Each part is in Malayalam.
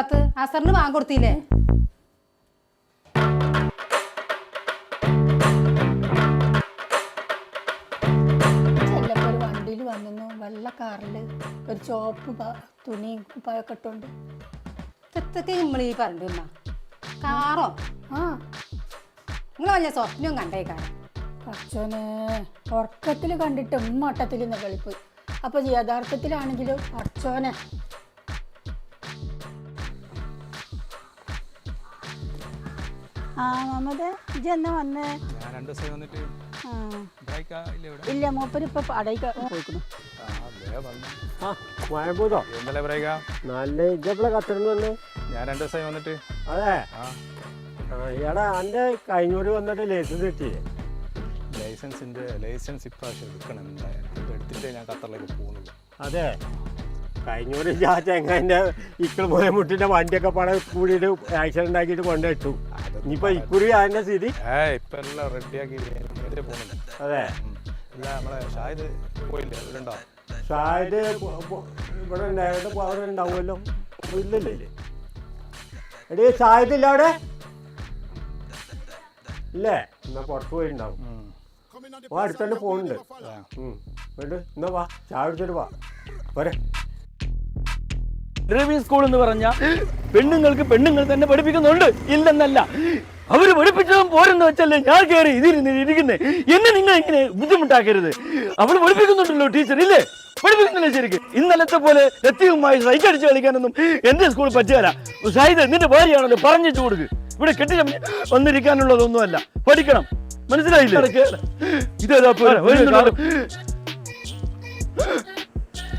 കൊടുക്കാത്ത അസറിന് വാങ്ങി കൊടുത്തില്ലേ? വണ്ടിയിൽ വന്നു വെള്ള കാറിൽ ഒരു ചോപ്പ് തുണിയും കുപ്പായൊക്കെ ഇട്ടുണ്ട്. തെത്തൊക്കെ നമ്മൾ ഈ പറഞ്ഞു കാറോ? ആ. നിങ്ങൾ വലിയ സ്വപ്നവും കണ്ടേക്കാരം പച്ചോനെ ഉറക്കത്തിൽ കണ്ടിട്ട് ഉമ്മട്ടത്തിൽ നിന്ന് കളിപ്പോയി അപ്പൊ യഥാർത്ഥത്തിലാണെങ്കിലും പച്ചോനെ ആ മമത ഇജ് എന്നാ വന്നേ? ഞാൻ രണ്ട് ദിവസം വന്നിട്ട് ആ. ഇല്ല ഇവിടെ. ഇല്ല മൂപ്പര് ഇപ്പൊ അടയിക്ക പോയിക്കുന്നു. ആ ആ നല്ല ഇജപ്പളെ കത്തിരുന്നു വന്ന്? ഞാൻ രണ്ട് ദിവസമായി വന്നിട്ട്. അതെ? ആ. ആ എടാ എന്റെ കഴിഞ്ഞൂര് വന്നിട്ട് ലൈസൻസ് കിട്ടിയേ? ലൈസൻസിന്റെ ലൈസൻസ് ഇപ്രാവശ്യം എടുക്കണം എന്തായാലും. ഇത് എടുത്തിട്ടേ ഞാൻ ഖത്തറിലേക്ക് പോകുന്നുള്ളൂ. അതെ. കഴിഞ്ഞൂര് ആ ചെങ്ങാന്റെ ഇക്കൾ പോയ മുട്ടിന്റെ വണ്ടിയൊക്കെ പാടെ കൂടിയിട്ട് ആക്സിഡന്റ് ആക്കിയിട്ട് കൊണ്ടിട്ടു ഇനിയിപ്പോൾ ഇക്കുറി അതിന്റെ സ്ഥിതി? ഇപ്പൊ എല്ലാം റെഡിയാക്കി അതെ. അല്ല നമ്മളെ ഷാഹിദ് പോയില്ലേ? ഇവിടെ ഉണ്ടായിട്ട് അവിടെ ഉണ്ടാവുമല്ലോ. ഇല്ലല്ലേ? എടീ ഇല്ല അവിടെ? ഇല്ലേ? എന്നാ പുറത്ത് പോയിട്ടുണ്ടാവും. ഓ അടുത്തന്നെ പോകുന്നുണ്ട് വേണ്ട എന്നാ വാ ചായ എടുത്തിട്ട് വാ. പോരെ. ഡ്രൈവിംഗ് സ്കൂൾ എന്ന് പറഞ്ഞാൽ പെണ്ണുങ്ങൾക്ക് പെണ്ണുങ്ങൾ തന്നെ പഠിപ്പിക്കുന്നുണ്ട്. ഇല്ലെന്നല്ല. അവർ പഠിപ്പിച്ചതും പോരെന്ന് വെച്ചല്ലേ ഞാൻ കയറി ഇതിരുന്ന് ഇരിക്കുന്നേ. എന്നെ നിങ്ങൾ ഇങ്ങനെ ബുദ്ധിമുട്ടാക്കരുത്. അവൾ പഠിപ്പിക്കുന്നുണ്ടല്ലോ ടീച്ചർ ഇല്ലേ? പഠിപ്പിക്കുന്നില്ല ശരിക്കും? ഇന്നലത്തെ പോലെ എത്തിയുമായി സൈറ്റ് അടിച്ച് കളിക്കാനൊന്നും എന്റെ സ്കൂൾ പറ്റുകയല്ല ഷാഹിദ് നിന്റെ ഭാര്യയാണല്ലോ പറഞ്ഞു കൊടുക്ക്. ഇവിടെ കെട്ടി വന്നിരിക്കാനുള്ളതൊന്നുമല്ല. പഠിക്കണം. മനസ്സിലായില്ലേ? ഇതേതാ പോരെ.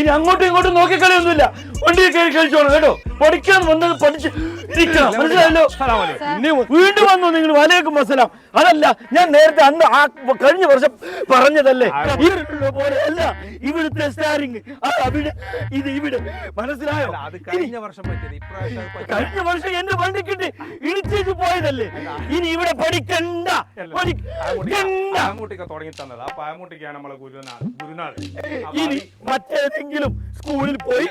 ഇനി അങ്ങോട്ടും ഇങ്ങോട്ടും നോക്കിക്കളിയൊന്നുമില്ല. വണ്ടി കയറി കഴിച്ചോണം കേട്ടോ? പഠിക്കാൻ വന്നത് പഠിച്ച് ഇരിക്കണം. മനസ്സിലായല്ലോ? ഇനി വീണ്ടും വന്നു നിങ്ങൾ വലയേക്കും മസലാം. അതല്ല ഞാൻ നേരത്തെ അന്ന് ആ കഴിഞ്ഞ വർഷം പറഞ്ഞതല്ലേ? അല്ല ഇവിടുത്തെ സ്റ്റാരിങ് അവിടെ ഇത് ഇവിടെ. മനസ്സിലായോ? കഴിഞ്ഞ വർഷം കഴിഞ്ഞ വർഷം എന്റെ വണ്ടി കിട്ടി ഇടിച്ചേച്ച് പോയതല്ലേ ഇനി ഇവിടെ പഠിക്കണ്ട തുടങ്ങി തന്നത്. ആ പാമൂട്ടിക്കാണ് നമ്മളെ ഗുരുനാൾ ഗുരുനാൾ ഇനി മറ്റേതെങ്കിലും സ്കൂളിൽ പോയി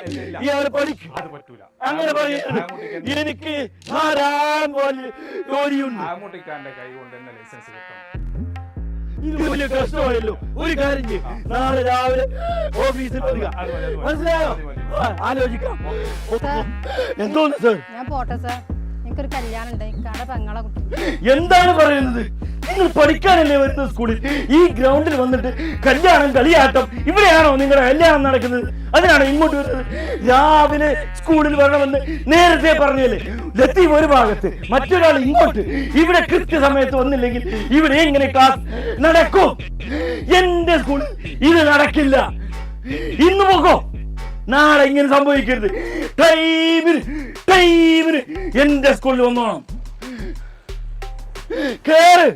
ഇയാൾ പഠിക്കും. അത് പറ്റൂല. അങ്ങനെ പറയുന്നത് എനിക്ക് ധാരാളം ജോലിയുണ്ട്. കൈ കൊണ്ട് തന്നെ ലൈസൻസ് കിട്ടണം ഇത് വലിയ കഷ്ടമായല്ലോ. ഒരു കാര്യം ചെയ്യ്. നാളെ രാവിലെ ഓഫീസിൽ വരിക. മനസ്സിലായോ? ആലോചിക്കാം. എന്തോന്ന് സാർ ഞാൻ പോട്ടെ സാർ എന്താണ് പറയുന്നത്? നിങ്ങൾ പഠിക്കാനല്ലേ വരുന്നത് സ്കൂളിൽ? ഈ ഗ്രൗണ്ടിൽ വന്നിട്ട് കല്യാണം കളിയാട്ടം ഇവിടെയാണോ നിങ്ങളുടെ കല്യാണം നടക്കുന്നത്? അതിനാണ് ഇങ്ങോട്ട് വരുന്നത്? രാവിലെ സ്കൂളിൽ വരണമെന്ന് നേരത്തെ പറഞ്ഞല്ലേ? ലത്തീഫ് ഒരു ഭാഗത്ത് മറ്റൊരാൾ ഇങ്ങോട്ട്. ഇവിടെ കൃത്യസമയത്ത് വന്നില്ലെങ്കിൽ ഇവിടെ എങ്ങനെ ക്ലാസ് നടക്കും? എന്റെ സ്കൂളിൽ ഇത് നടക്കില്ല. ഇന്ന് പോകോ. നാളെ ഇങ്ങനെ സംഭവിക്കരുത്. ടൈമിന് ടൈമിന് എന്റെ സ്കൂളിൽ വന്നോണം. കേറ്.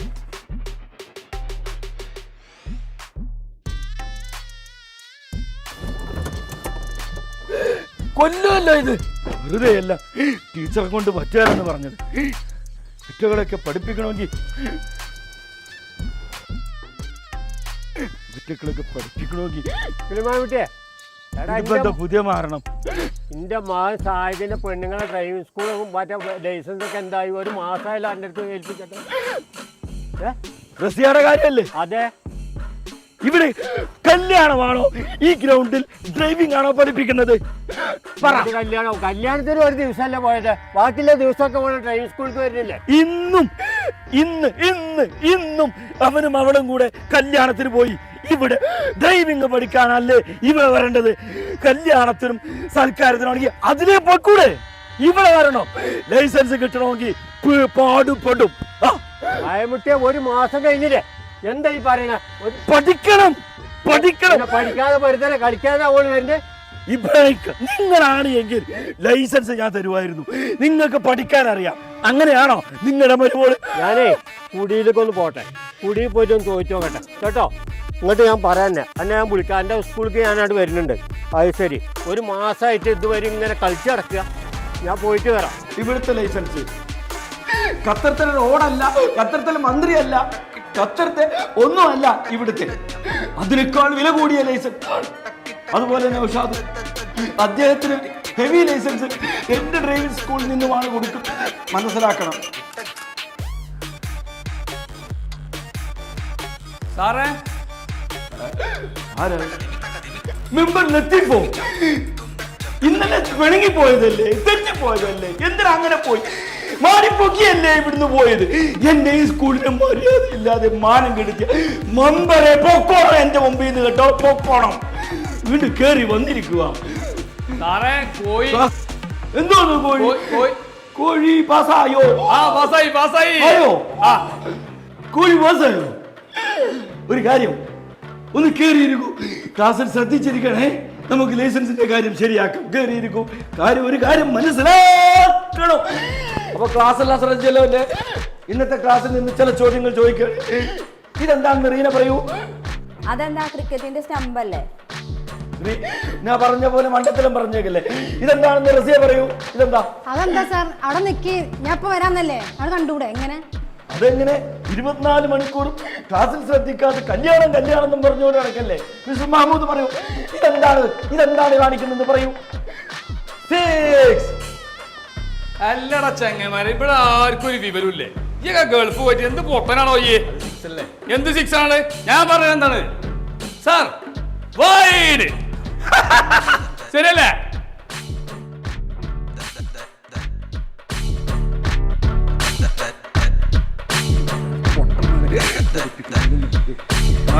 കൊല്ലുമല്ലോ ഇത്. വെറുതെ അല്ല ടീച്ചറെ കൊണ്ട് പറ്റുകയെന്ന് പറഞ്ഞത്. കുറ്റകളൊക്കെ പഠിപ്പിക്കണമെങ്കിൽ കുറ്റകളൊക്കെ പഠിപ്പിക്കണമെങ്കിൽ. എന്താ പുതിയ മാറണം? എന്റെ മകൻ സാഹിബിന്റെ പെണ്ണുങ്ങളെ ഡ്രൈവിംഗ് സ്കൂളും മറ്റേ ലൈസൻസ് ഒക്കെ എന്തായി? ഒരു മാസമായാലും എന്റെ അടുത്ത് ഏൽപ്പിക്കട്ടെ. കാര്യല്ലേ? അതെ. ഇവിടെ കല്യാണമാണോ ഈ ഗ്രൗണ്ടിൽ ഡ്രൈവിംഗ് ആണോ പഠിപ്പിക്കുന്നത്? കല്യാണം? കല്യാണത്തിന് ഒരു ദിവസമല്ല പോയത്? ബാക്കിയുള്ള ദിവസമൊക്കെ പോലെ ഡ്രൈവിംഗ് സ്കൂളിൽ വരുന്നില്ലേ? ഇന്നും ഇന്ന് ഇന്ന് ഇന്നും അവനും അവളും കൂടെ കല്യാണത്തിന് പോയി ഇവിടെ ഡ്രൈവിംഗ് പഠിക്കാനല്ലേ ഇവിടെ വരേണ്ടത്? കല്യാണത്തിനും സൽക്കാരത്തിനാണെങ്കിൽ അതിലേ പോയിക്കൂടെ? ഇവിടെ വരണം. ലൈസൻസ് കിട്ടണമെങ്കിൽ പാടുപെടും. ആയമുട്ടിയ ഒരു മാസം കഴിഞ്ഞില്ലേ? എന്താ ഈ പറയണ പഠിക്കണം. പഠിക്കണം. പഠിക്കാതെ വരുത്തല്ലേ കളിക്കാതെ അവൾ വരുന്നത് ഇബ്രാഹിം നിങ്ങളാണ് എങ്കിൽ ലൈസൻസ് ഞാൻ തരുമായിരുന്നു. നിങ്ങൾക്ക് പഠിക്കാൻ അറിയാം. അങ്ങനെയാണോ നിങ്ങളുടെ മരുമോൾ? ഞാനേ കുടിയിലേക്ക് ഒന്ന് പോട്ടെ. കുടിയിൽ പോയിട്ട് ഒന്ന് ചോദിച്ചു നോക്കട്ടെ. കേട്ടോ? ഇങ്ങോട്ട് ഞാൻ പറയാന്നെ. എന്നെ ഞാൻ വിളിക്കാം. എന്റെ സ്കൂളിലേക്ക് ഞാനവിടെ വരുന്നുണ്ട്. അത് ശരി. ഒരു മാസമായിട്ട് ഇതുവരെ ഇങ്ങനെ കളിച്ച് നടക്കുക. ഞാൻ പോയിട്ട് വരാം. ഇവിടുത്തെ ലൈസൻസ്. ഖത്തർത്തെ റോഡല്ല ഖത്തർത്തെ മന്ത്രിയല്ല ഖത്തർത്തെ ഒന്നുമല്ല ഇവിടുത്തെ. അതിനേക്കാൾ വില കൂടിയ ലൈസൻസ്. അതുപോലെ തന്നെ ഉഷാദ് അദ്ദേഹത്തിന് ഹെവി ലൈസൻസ് എന്റെ ഡ്രൈവിംഗ് സ്കൂളിൽ നിന്നുമാണ് കൊടുക്കും മനസ്സിലാക്കണം. സാറേ മെമ്പർ ലത്തീഫോ? ഇന്നലെ പിണങ്ങി പോയതല്ലേ? തെറ്റിപ്പോയതല്ലേ എന്തിനാ അങ്ങനെ പോയി? മാറിപ്പൊക്കിയല്ലേ ഇവിടുന്ന് പോയത്? എന്റെ ഈ സ്കൂളിന് മര്യാദ ഇല്ലാതെ മാനം കെടുത്തിയ മെമ്പറെ പൊക്കോണം എന്റെ മുമ്പിൽ നിന്ന് കേട്ടോ പൊക്കോണം. വീണ്ടും കേറി വന്നിരിക്കുക. സാറേ കോഴി. എന്തോന്ന് കോഴി. കോഴി- പാസ്സായോ? ആ പാസ്സായി പാസ്സായി. ആയോ? ആ. കോഴി പാസ്സായോ? ഒരു കാര്യം ഒന്ന് കേറിയിരിക്കൂ. ക്ലാസ്സിൽ ശ്രദ്ധിച്ചിരിക്കണേ നമുക്ക് ലൈസൻസിന്റെ കാര്യം ശരിയാക്കാം. കേറിയിരിക്കൂ. കാര്യം ഒരു കാര്യം മനസ്സിലാക്കണം. അപ്പൊ ക്ലാസ് എല്ലാം ശ്രദ്ധിച്ചല്ലോ അല്ലേ? ഇന്നത്തെ ക്ലാസ്സിൽ നിന്ന് ചില ചോദ്യങ്ങൾ ചോദിക്കണം ഇതെന്താണെന്ന് റീന പറയൂ. അതെന്താ ക്രിക്കറ്റിന്റെ സ്റ്റംപ് അല്ലേ? ഞാൻ പറഞ്ഞ പോലെ മണ്ടത്തിലും പറഞ്ഞേക്കല്ലേ. ഇതെന്താണെന്ന് റസിയ പറയൂ. ഇതെന്താ? അതെന്താ സാർ? അവിടെ നിൽക്കി ഞാൻ ഇപ്പൊ വരാന്നല്ലേ അത് കണ്ടുകൂടെ എങ്ങനെ? അതെങ്ങനെ? ഇരുപത്തിനാല് മണിക്കൂറും ക്ലാസ്സിൽ ശ്രദ്ധിക്കാതെ കല്യാണം കല്യാണം എന്നും പറഞ്ഞുകൊണ്ട് നടക്കല്ലേ? മിസ്റ്റർ മഹമ്മൂദ് പറയൂ ഇതെന്താണ്? ഇതെന്താണ് കാണിക്കുന്നത് പറയൂ. സിക്സ് അല്ലടാ ചങ്ങന്മാരെ ഇവിടെ ആർക്കും ഒരു വിവരമില്ലേ ഈ ഗൾഫ് പോയിട്ട് എന്ത് പൊട്ടനാണോ ഈ? എന്ത് സിക്സ് ആണ്? ഞാൻ പറഞ്ഞത് എന്താണ്? സാർ വൈഡ് ശരിയല്ലേ?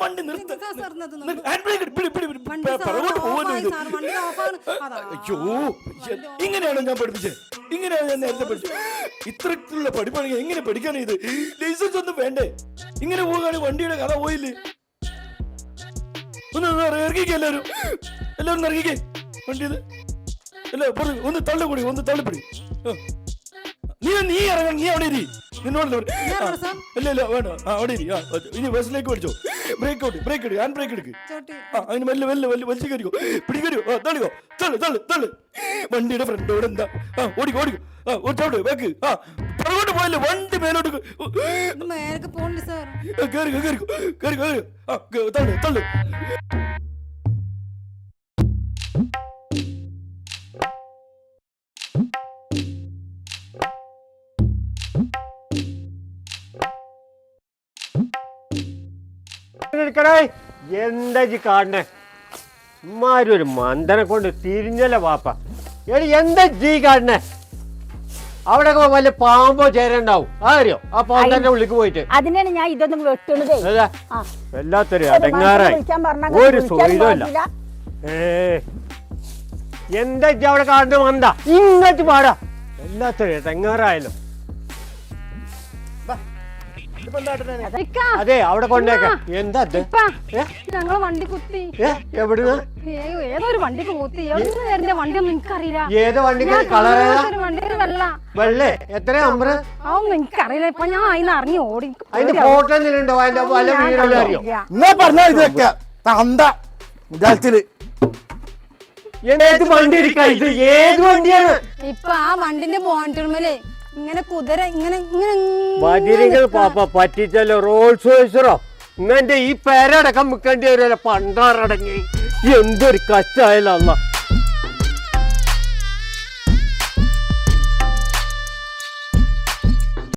വണ്ടി. അയ്യോ ഇങ്ങനെയാണോ ഞാൻ പഠിപ്പിച്ചത് ഇങ്ങനെയാണ് ഞാൻ നേരത്തെ പഠിച്ചത് ഇത്തരത്തിലുള്ള പഠിപ്പാണെങ്കിൽ എങ്ങനെ പഠിക്കാനാ ഇത്? ലൈസൻസ് ഒന്നും വേണ്ടേ? ഇങ്ങനെ പോവുകയാണെങ്കിൽ വണ്ടിയുടെ കഥ പോയില്ലേ? ഒന്ന് ഇറങ്ങിക്കേ എല്ലാവരും. എല്ലാവരും ഇറങ്ങിക്കേ വണ്ടി അല്ല പറഞ്ഞു ഒന്ന് തള്ളുകൂടി ഒന്ന് തള്ളിപ്പിടി. നീ നീ ഇറങ്ങണം നീ അവിടെ ഇരി. നിന്നോട്? ഇല്ല ഇല്ല വേണ്ട. അവിടെ ഇരി. ഇനി ബസ്സിലേക്ക് പഠിച്ചോ. ബ്രേക്ക് ഔട്ട് ബ്രേക്ക് എടുക്കുക ഹാൻഡ് ബ്രേക്ക് എടുക്ക് ചവിട്ടി. ആ അതിന് മെല്ലെ മെല്ലെ മെല്ലെ വലിച്ചു കയറിക്കോ. പിടി ആ തള്ളിക്കോ. തള്ളു തള്ളു തള്ളു. വണ്ടിയുടെ ഫ്രണ്ടോട് എന്താ? ആ ഓടിക്കോ ഓടിക്കോ. ആ ഒരു ചവിട്ട് വെക്ക്. ആ പുറകോട്ട് പോയല്ലോ വണ്ടി മേലോട്ട് കേറിക്കോ കേറിക്കോ കേറിക്കോ കേറി ആ തള്ളു തള്ളു. എടുക്കണേ എന്താ ജി കാണണേ ഒരു മന്ദനെ കൊണ്ട് തിരിഞ്ഞല്ല വാപ്പ. എടി എന്താ ജി കാണണേ അവിടെ വല്ല പാമ്പോ ചേരണ്ടാവും ആരോ ആ പാമ്പന്റെ ഉള്ളിക്ക് പോയിട്ട്. അതിനാണ് ഞാൻ ഇതൊന്നും വെട്ടുന്നത് എല്ലാത്തരും. വല്ലാത്തൊരു അടങ്ങാറായി. ഒരു സ്വൈരമില്ല ഏ. എന്താ അവിടെ കാണുന്ന മന്ദ? ഇങ്ങോട്ട് പാടാ. വല്ലാത്തൊരു അടങ്ങാറായല്ലോ. അതെ. അവിടെ കൊണ്ടേക്ക. എന്താ ഇത്? ഞങ്ങളെ വണ്ടി കുത്തി. എവിടുന്ന്? ഏതൊരു വണ്ടിക്ക് കുത്തി? വണ്ടി ഒന്നും എനിക്കറിയില്ല ഏത് കളർ വണ്ടി വെള്ള. വെള്ളേ എത്ര അമ്പറ് അതൊന്നും എനിക്കറിയില്ല ഇപ്പൊ ഞാൻ അതിന് അറിഞ്ഞു ഓടി. അതിന്റെ. ഫോട്ടോ എന്തെങ്കിലും ഉണ്ടോ? അതിന്റെ വല്ല ഞാൻ വീടുകളും അറിയോ കണ്ടില്ല. എന്നാ പറഞ്ഞാ അന്ത വിചാരത്തിൽ ഏത് വണ്ടി എടുക്കാ ഇത്? ഏത് വണ്ടിയാണ്? ഇപ്പൊ ആ വണ്ടിന്റെ ബോണ്ടിന്മേലെ ഇങ്ങനെ കുതിര ഇങ്ങനെ ഇങ്ങനെ പാപ്പ പറ്റിച്ചല്ലോ റോൾസ് റോയ്സറോ ഇങ്ങനെ ഈ പേരടക്കം വിൽക്കേണ്ടി വരുമല്ലോ പണ്ടാറടങ്ങി എന്തൊരു കച്ചായാലും അമ്മ.